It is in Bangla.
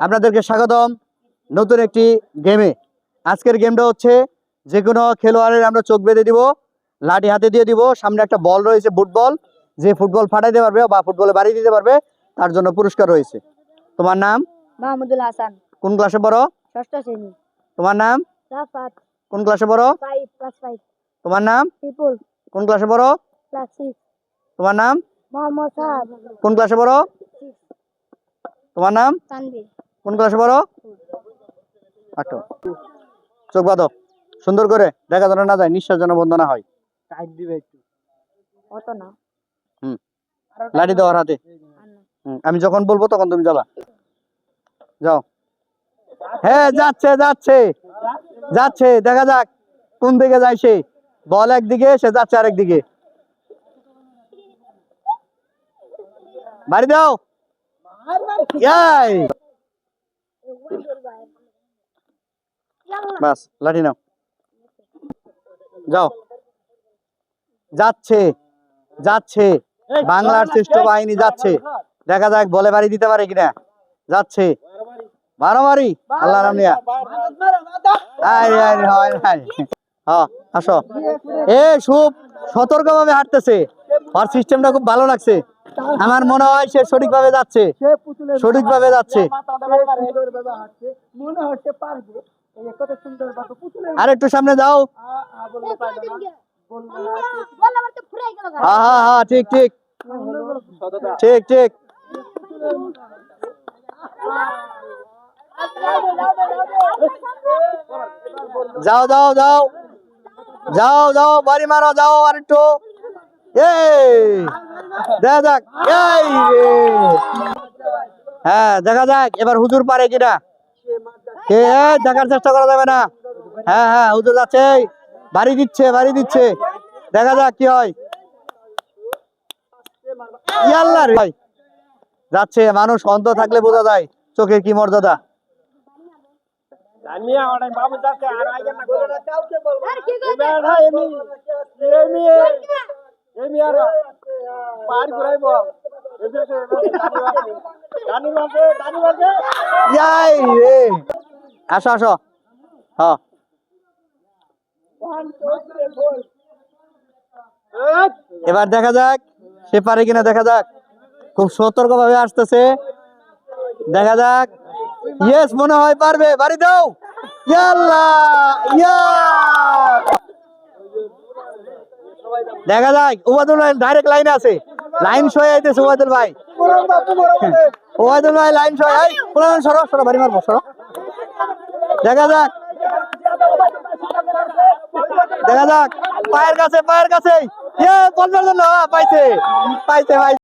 আপনাদেরকে স্বাগতম নতুন একটি গেমে আজকের গেমটা হচ্ছে যে কোনো খেলোয়াড়ের আমরা চোখ বেঁধে দিব লাঠি হাতে দিয়ে দিব সামনে একটা বল রয়েছে ফুটবল যে ফুটবল ফাটাইতে পারবে বা ফুটবলে বাড়ি দিতে পারবে তার জন্য পুরস্কার রয়েছে। তোমার নাম? মাহমুদুল হাসান। কোন ক্লাসে পড়ো? ষষ্ঠ শ্রেণি। তোমার নাম? রাফাত কোন ক্লাসে পড়ো? তোমার নাম? পিপুল কোন ক্লাসে পড়ো? ক্লাস তোমার নাম? মোহাম্মদ কোন ক্লাসে পড়ো? তোমার নাম? তানভীর। কোন ক্লাসে পড়ো? আটো চোখ বাঁধো। সুন্দর করে। দেখা যেন না যায় নিঃশ্বাস যেন বন্ধ না হয়। টাইট দিবে একটু। অত না। হুম। লাঠি দেওয়ার হাতে। আমি যখন বলব তখন তুমি যাবা। যাও। হ্যাঁ যাচ্ছে যাচ্ছে। যাচ্ছে দেখা যাক কোন দিকে যায় সে। বল একদিকে সে যাচ্ছে আরেকদিকে বাড়ি দাও। বাস, লাঠি নাও। যাও। যাচ্ছে যাচ্ছে। বাংলার শ্রেষ্ঠ বাহিনী যাচ্ছে। দেখা যাক বলে বাড়ি দিতে পারে কিনা। যাচ্ছে। মারামারি। আল্লাহ নাম নিয়া। আসো। এ শুভ সতর্ক ভাবে হাঁটতেছে। আর সিস্টেমটা খুব ভালো লাগছে। আমার মনে হয় সে সঠিকভাবে যাচ্ছে। সঠিকভাবে যাচ্ছে। মনে হচ্ছে পারবে। আর একটু সামনে যাও আ আ বলতে পারবে না। বলবে না বল আমার তো ফুরাই গেল গা। হ্যাঁ হ্যাঁ হ্যাঁ ঠিক ঠিক। ঠিক ঠিক। যাও যাও যাও। যাও যাও বাড়ি মারো যাও আর একটু। দেখা যাক। এই হ্যাঁ দেখা যাক এবার হুজুর পারে কিনা। কে এই, দেখার চেষ্টা করা যাবে না। হ্যাঁ হ্যাঁ হুজুর যাচ্ছে বাড়ি দিচ্ছে বাড়ি দিচ্ছে। দেখা যাক কি হয়। ইয়াল্লা রে ভাই। যাচ্ছে মানুষ অন্ধ থাকলে বোঝা যায় চোখের কি মর্যাদা। রে। আসো আসো। হ্যাঁ এবার দেখা যাক সে পারে কিনা দেখা যাক। খুব সতর্ক ভাবে আসতেছে। দেখা যাক। ইয়েস মনে হয় পারবে। বাড়ি দাও। দেখা যাক উবাদুল ভাই ডাইরেক্ট লাইনে আছে। লাইন সয়ে আইতেছে উবাদুল ভাই। ওবায়দুল ভাই লাইন সয় পুরান সরো সরো বাড়ি মারবো সরো। দেখা যাক। দেখা যাক। পায়ের কাছে পায়ের কাছে ইয়ে পাইছে। পাইছে পাইছে।